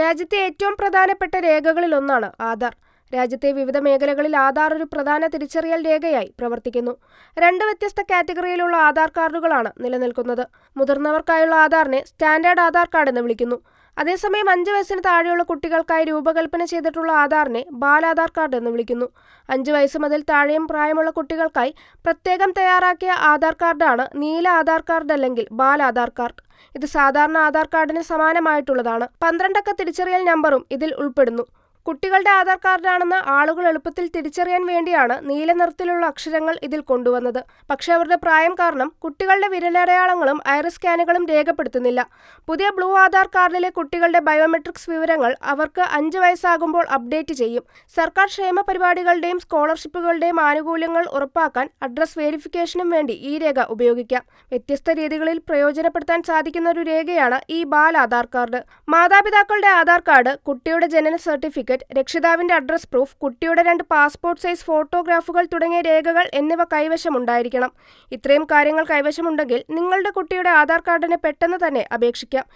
രാജ്യത്തെ ഏറ്റവും പ്രധാനപ്പെട്ട രേഖകളിലൊന്നാണ് ആധാർ. രാജ്യത്തെ വിവിധ മേഖലകളിൽ ആധാർ ഒരു പ്രധാന തിരിച്ചറിയൽ രേഖയായി പ്രവർത്തിക്കുന്നു. രണ്ട് വ്യത്യസ്ത കാറ്റഗറിയിലുള്ള ആധാർ കാർഡുകളാണ് നിലനിൽക്കുന്നത്. മുതിർന്നവർക്കായുള്ള ആധാറിനെ സ്റ്റാൻഡേർഡ് ആധാർ കാർഡ് എന്ന് വിളിക്കുന്നു. അതേസമയം അഞ്ച് വയസ്സിന് താഴെയുള്ള കുട്ടികൾക്കായി രൂപകൽപ്പന ചെയ്തിട്ടുള്ള ആധാറിനെ ബാലാധാർ കാർഡ് എന്ന് വിളിക്കുന്നു. അഞ്ച് വയസ്സ് മുതൽ താഴെയും പ്രായമുള്ള കുട്ടികൾക്കായി പ്രത്യേകം തയ്യാറാക്കിയ ആധാർ കാർഡാണ് നീല ആധാർ കാർഡ് അല്ലെങ്കിൽ ബാലാധാർ കാർഡ്. ഇത് സാധാരണ ആധാർ കാർഡിന് സമാനമായിട്ടുള്ളതാണ്. പന്ത്രണ്ടക്ക തിരിച്ചറിയൽ നമ്പറും ഇതിൽ ഉൾപ്പെടുന്നു. കുട്ടികളുടെ ആധാർ കാർഡാണെന്ന് ആളുകൾ എളുപ്പത്തിൽ തിരിച്ചറിയാൻ വേണ്ടിയാണ് നീല നിറത്തിലുള്ള അക്ഷരങ്ങൾ ഇതിൽ കൊണ്ടുവന്നത്. പക്ഷേ അവരുടെ പ്രായം കാരണം കുട്ടികളുടെ വിരലടയാളങ്ങളും ഐറിസ് സ്കാനുകളും രേഖപ്പെടുത്തുന്നില്ല. പുതിയ ബ്ലൂ ആധാർ കാർഡിലെ കുട്ടികളുടെ ബയോമെട്രിക്സ് വിവരങ്ങൾ അവർക്ക് അഞ്ച് വയസ്സാകുമ്പോൾ അപ്ഡേറ്റ് ചെയ്യും. സർക്കാർ ക്ഷേമ പരിപാടികളുടെയും സ്കോളർഷിപ്പുകളുടെയും ആനുകൂല്യങ്ങൾ ഉറപ്പാക്കാൻ അഡ്രസ് വെരിഫിക്കേഷനും വേണ്ടി ഈ രേഖ ഉപയോഗിക്കാം. വ്യത്യസ്ത രീതികളിൽ പ്രയോജനപ്പെടുത്താൻ സാധിക്കുന്ന ഒരു രേഖയാണ് ഈ ബാൽ ആധാർ കാർഡ്. മാതാപിതാക്കളുടെ ആധാർ കാർഡ് കുട്ടിയുടെ ജനന സർട്ടിഫിക്കറ്റ് രക്ഷിതാവിന്റെ അഡ്രസ് പ്രൂഫ് കുട്ടിയുടെ രണ്ട് പാസ്പോർട്ട് സൈസ് ഫോട്ടോഗ്രാഫുകൾ തുടങ്ങിയ രേഖകൾ എന്നിവ കൈവശമുണ്ടായിരിക്കണം. ഇത്രയും കാര്യങ്ങൾ കൈവശമുണ്ടെങ്കിൽ നിങ്ങളുടെ കുട്ടിയുടെ ആധാർ കാർഡിന് പെട്ടെന്ന് തന്നെ അപേക്ഷിക്കാം.